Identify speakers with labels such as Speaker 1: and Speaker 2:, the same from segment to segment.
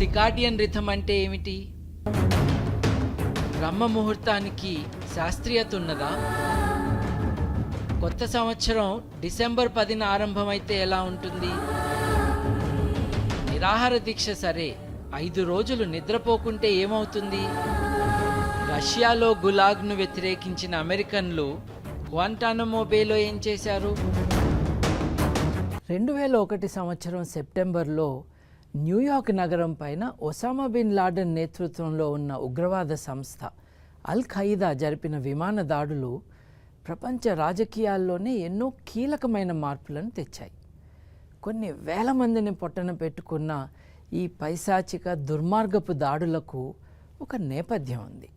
Speaker 1: సికాడియన్ rhythm అంటే ఏమిటి? బ్రహ్మ ముహూర్తానికి శాస్త్రీయత ఉన్నదా? కొత్త సంవత్సరం డిసెంబర్ పదిన ఆరంభమైతే ఎలా ఉంటుంది? నిరాహార దీక్ష సరే ఐదు రోజులు నిద్రపోకుంటే ఏమవుతుంది? రష్యాలో గులాగ్ను వ్యతిరేకించిన అమెరికన్లు గ్వాంటానమో బేలో ఏం చేశారు? రెండు వేల ఒకటి సంవత్సరం సెప్టెంబర్లో న్యూయార్క్ నగరం పైన ఒసామా బిన్ లాడెన్ నేతృత్వంలో ఉన్న ఉగ్రవాద సంస్థ అల్ ఖైదా జరిపిన విమాన దాడులు ప్రపంచ రాజకీయాల్లోనే ఎన్నో కీలకమైన మార్పులను తెచ్చాయి. కొన్ని వేల మందిని పొట్టన పెట్టుకున్న ఈ పైశాచిక దుర్మార్గపు దాడులకు ఒక నేపథ్యం ఉంది.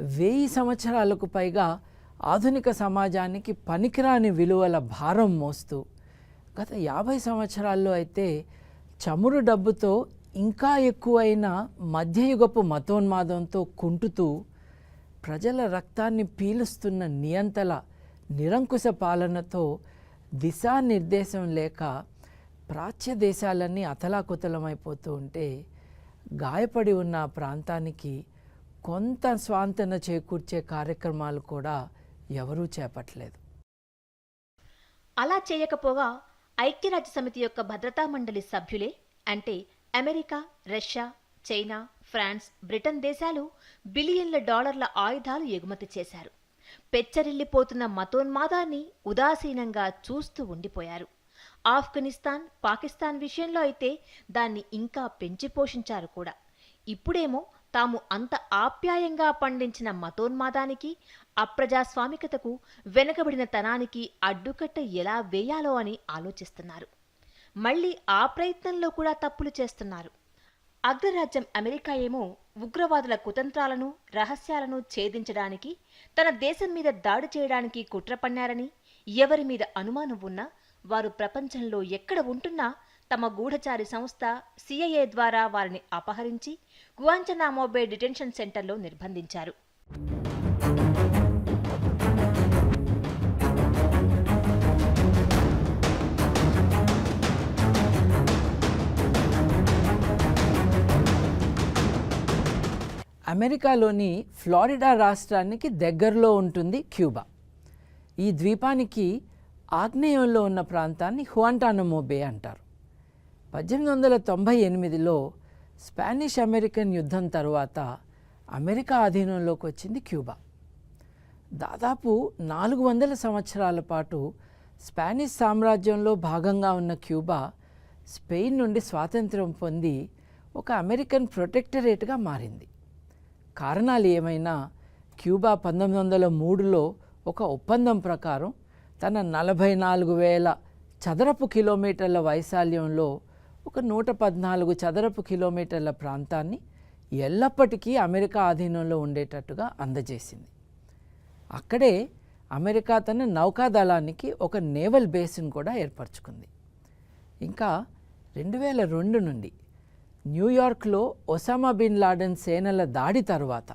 Speaker 1: వెయ్యి సంవత్సరాలకు పైగా ఆధునిక సమాజానికి పనికిరాని విలువల భారం మోస్తూ గత యాభై సంవత్సరాల్లో అయితే చమురు డబ్బుతో ఇంకా ఎక్కువైన మధ్యయుగపు మతోన్మాదంతో కుంటుతూ ప్రజల రక్తాన్ని పీలుస్తున్న నియంతల నిరంకుశ పాలనతో దిశానిర్దేశం లేక ప్రాచ్య దేశాలన్నీ అతలాకుతలమైపోతూ ఉంటే గాయపడి ఉన్న ప్రాంతానికి కొంత స్వాంతన చేకూర్చే కార్యక్రమాలు కూడా ఎవరూ చేపట్టలేదు.
Speaker 2: అలా చేయకపోగా ఐక్యరాజ్య సమితి యొక్క భద్రతా మండలి సభ్యులే అంటే America Russia China France Britain దేశాలు బిలియన్ల డాలర్ల ఆయుధాలు ఎగుమతి చేశారు. పెచ్చరిల్లిపోతున్న మతోన్మాదాన్ని ఉదాసీనంగా చూస్తూ ఉండిపోయారు. ఆఫ్ఘనిస్తాన్ పాకిస్తాన్ విషయంలో అయితే దాన్ని ఇంకా పెంచి పోషించారు కూడా. ఇప్పుడేమో తాము అంత ఆప్యాయంగా పండించిన మతోన్మాదానికి అప్రజాస్వామికతకు వెనకబడిన తనానికి అడ్డుకట్ట ఎలా వేయాలో అని ఆలోచిస్తున్నారు. మళ్ళీ ఆ ప్రయత్నంలో కూడా తప్పులు చేస్తున్నారు. అగ్రరాజ్యం అమెరికా ఏమో ఉగ్రవాదుల కుతంత్రాలను రహస్యాలను ఛేదించడానికి తన దేశం మీద దాడి చేయడానికి కుట్ర పన్నారని ఎవరి మీద అనుమానం ఉన్నా వారు ప్రపంచంలో ఎక్కడ ఉంటున్నా తమ గూఢచారి సంస్థ సిఐఏ ద్వారా వారిని అపహరించి గువాంచనామోబే డిటెన్షన్ సెంటర్లో నిర్బంధించారు.
Speaker 1: అమెరికాలోని ఫ్లారిడా రాష్ట్రానికి దగ్గరలో ఉంటుంది క్యూబా. ఈ ద్వీపానికి ఆగ్నేయంలో ఉన్న ప్రాంతాన్ని హువాంటానమోబే అంటారు. పద్దెనిమిది వందల తొంభై ఎనిమిదిలో స్పానిష్ అమెరికన్ యుద్ధం తరువాత అమెరికా అధీనంలోకి వచ్చింది క్యూబా. దాదాపు నాలుగు వందల సంవత్సరాల పాటు స్పానిష్ సామ్రాజ్యంలో భాగంగా ఉన్న క్యూబా స్పెయిన్ నుండి స్వాతంత్రం పొంది ఒక అమెరికన్ ప్రొటెక్టరేట్గా మారింది. కారణాలు ఏమైనా? క్యూబా పంతొమ్మిది వందల మూడులో ఒక ఒప్పందం ప్రకారం తన నలభై నాలుగు వేల చదరపు కిలోమీటర్ల వైశాల్యంలో ఒక నూట పద్నాలుగు చదరపు కిలోమీటర్ల ప్రాంతాన్ని ఎల్లప్పటికీ అమెరికా ఆధీనంలో ఉండేటట్టుగా అందజేసింది. అక్కడే అమెరికా తన నౌకాదళానికి ఒక నేవల్ బేస్ను కూడా ఏర్పరచుకుంది. ఇంకా రెండు వేల రెండు నుండి న్యూయార్క్లో ఒసామా బిన్ లాడెన్ సేనల దాడి తర్వాత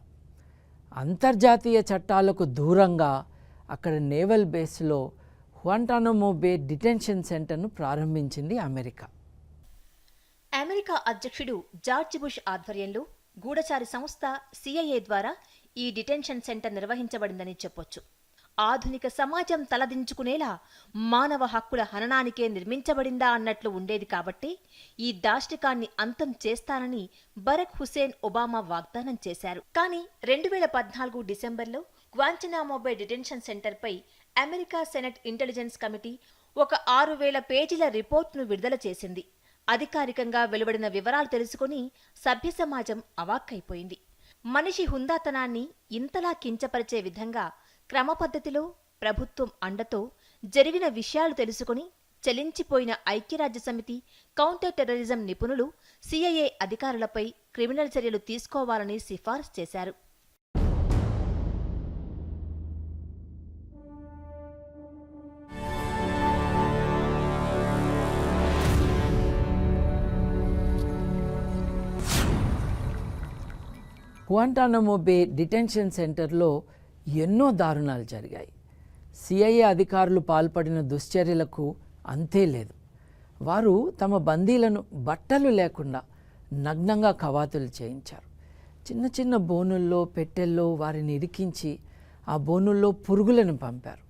Speaker 1: అంతర్జాతీయ చట్టాలకు దూరంగా అక్కడ నేవల్ బేస్లో హువాంటానమో బే డిటెన్షన్ సెంటర్ను ప్రారంభించింది అమెరికా.
Speaker 2: అమెరికా అధ్యక్షుడు జార్జ్ బుష్ ఆధ్వర్యంలో గూఢచారి సంస్థ సిఐఏ ద్వారా ఈ డిటెన్షన్ సెంటర్ నిర్వహించబడిందని చెప్పొచ్చు. ఆధునిక సమాజం తలదించుకునేలా మానవ హక్కుల హననానికే నిర్మించబడిందా అన్నట్లు ఉండేది కాబట్టి ఈ దాష్టికాన్ని అంతం చేస్తానని బరక్ హుసేన్ ఒబామా వాగ్దానం చేశారు. కానీ రెండు వేల పద్నాలుగు డిసెంబర్లో క్వాంచనామోబే డిటెన్షన్ సెంటర్పై అమెరికా సెనెట్ ఇంటెలిజెన్స్ కమిటీ ఒక ఆరు వేల పేజీల రిపోర్ట్ను విడుదల చేసింది. అధికారికంగా వెలువడిన వివరాలు తెలుసుకుని సభ్య సమాజం అవాక్కైపోయింది. మనిషి హుందాతనాన్ని ఇంతలా కించపరిచే విధంగా క్రమపద్ధతిలో ప్రభుత్వం అండతో జరిగిన విషయాలు తెలుసుకుని చలించిపోయిన ఐక్యరాజ్య సమితి కౌంటర్ టెర్రరిజం నిపుణులు సిఐఏ అధికారులపై క్రిమినల్ చర్యలు తీసుకోవాలని సిఫార్సు చేశారు.
Speaker 1: హువాంటానమో బే డిటెన్షన్ సెంటర్లో ఎన్నో దారుణాలు జరిగాయి. సిఐఏ అధికారులు పాల్పడిన దుశ్చర్యలకు అంతే లేదు. వారు తమ బందీలను బట్టలు లేకుండా నగ్నంగా కవాతులు చేయించారు. చిన్న చిన్న బోనుల్లో పెట్టెల్లో వారిని ఇరికించి ఆ బోనుల్లో పురుగులను పంపారు.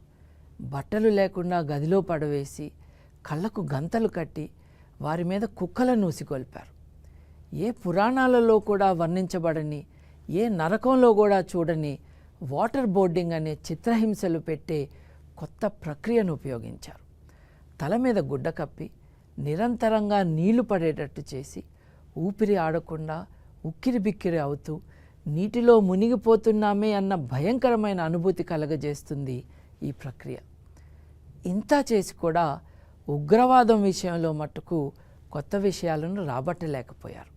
Speaker 1: బట్టలు లేకుండా గదిలో పడవేసి కళ్ళకు గంతలు కట్టి వారి మీద కుక్కలను ఊసికొల్పారు. ఏ పురాణాలలో కూడా వర్ణించబడని ఏ నరకంలో కూడా చూడని వాటర్ బోర్డింగ్ అనే చిత్రహింసలు పెట్టే కొత్త ప్రక్రియను ఉపయోగించారు. తల మీద గుడ్డ కప్పి నిరంతరంగా నీళ్ళు పడేటట్టు చేసి ఊపిరి ఆడకుండా ఉక్కిరి బిక్కిరి అవుతూ నీటిలో మునిగిపోతున్నామే అన్న భయంకరమైన అనుభూతి కలగజేస్తుంది ఈ ప్రక్రియ. ఇంత చేసి కూడా ఉగ్రవాదం విషయంలో మట్టుకు కొత్త విషయాలను రాబట్టలేకపోయారు.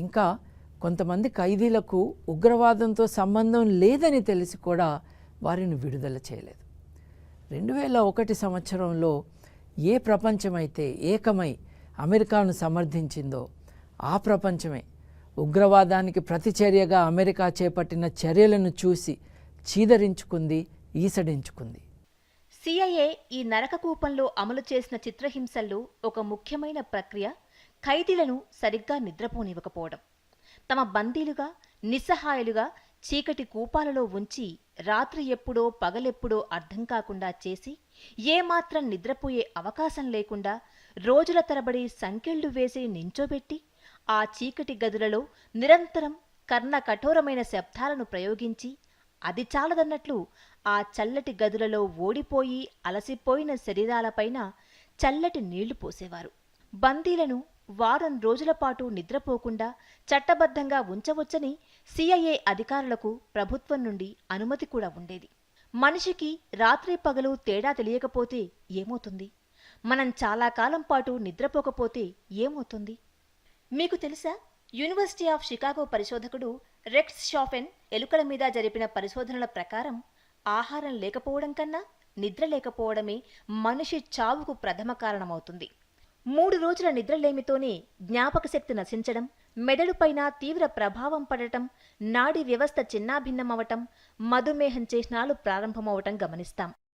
Speaker 1: ఇంకా కొంతమంది ఖైదీలకు ఉగ్రవాదంతో సంబంధం లేదని తెలిసి కూడా వారిని విడుదల చేయలేదు. రెండు వేల ఒకటి సంవత్సరంలో ఏ ప్రపంచమైతే ఏకమై అమెరికాను సమర్థించిందో ఆ ప్రపంచమే ఉగ్రవాదానికి ప్రతిచర్యగా అమెరికా చేపట్టిన చర్యలను చూసి చీదరించుకుంది ఈసడించుకుంది.
Speaker 2: సిఐఏ ఈ నరక కూపంలో అమలు చేసిన చిత్రహింసల్లో ఒక ముఖ్యమైన ప్రక్రియ ఖైదీలను సరిగ్గా నిద్రపోనివ్వకపోవడం. తమ బందీలుగా నిస్సహాయులుగా చీకటి కూపాలలో ఉంచి రాత్రి ఎప్పుడో పగలెప్పుడో అర్థం కాకుండా చేసి ఏమాత్రం నిద్రపోయే అవకాశం లేకుండా రోజుల తరబడి సంకెళ్ళు వేసి నించోబెట్టి ఆ చీకటి గదులలో నిరంతరం కర్ణ కఠోరమైన శబ్దాలను ప్రయోగించి అది చాలదన్నట్లు ఆ చల్లటి గదులలో ఓడిపోయి అలసిపోయిన శరీరాలపైన చల్లటి నీళ్ళు పోసేవారు. బందీలను వారం రోజుల పాటు నిద్రపోకుండా చట్టబద్ధంగా ఉంచవచ్చని సిఐఏ అధికారులకు ప్రభుత్వం నుండి అనుమతి కూడా ఉండేది. మనిషికి రాత్రి పగలు తేడా తెలియకపోతే ఏమవుతుంది? మనం చాలా కాలం పాటు నిద్రపోకపోతే ఏమవుతుంది? మీకు తెలుసా? యూనివర్సిటీ ఆఫ్ షికాగో పరిశోధకుడు రెక్స్ షాఫెన్ ఎలుకల మీద జరిపిన పరిశోధనల ప్రకారం ఆహారం లేకపోవడం కన్నా నిద్ర లేకపోవడమే మనిషి చావుకు ప్రథమ కారణమవుతుంది. మూడు రోజుల నిద్రలేమితోనే జ్ఞాపక శక్తి నశించడం మెదడుపైన తీవ్ర ప్రభావం పడటం నాడీ వ్యవస్థ చిన్నాభిన్నమవటం మధుమేహం చిహ్నాలు ప్రారంభమవటం గమనిస్తాం.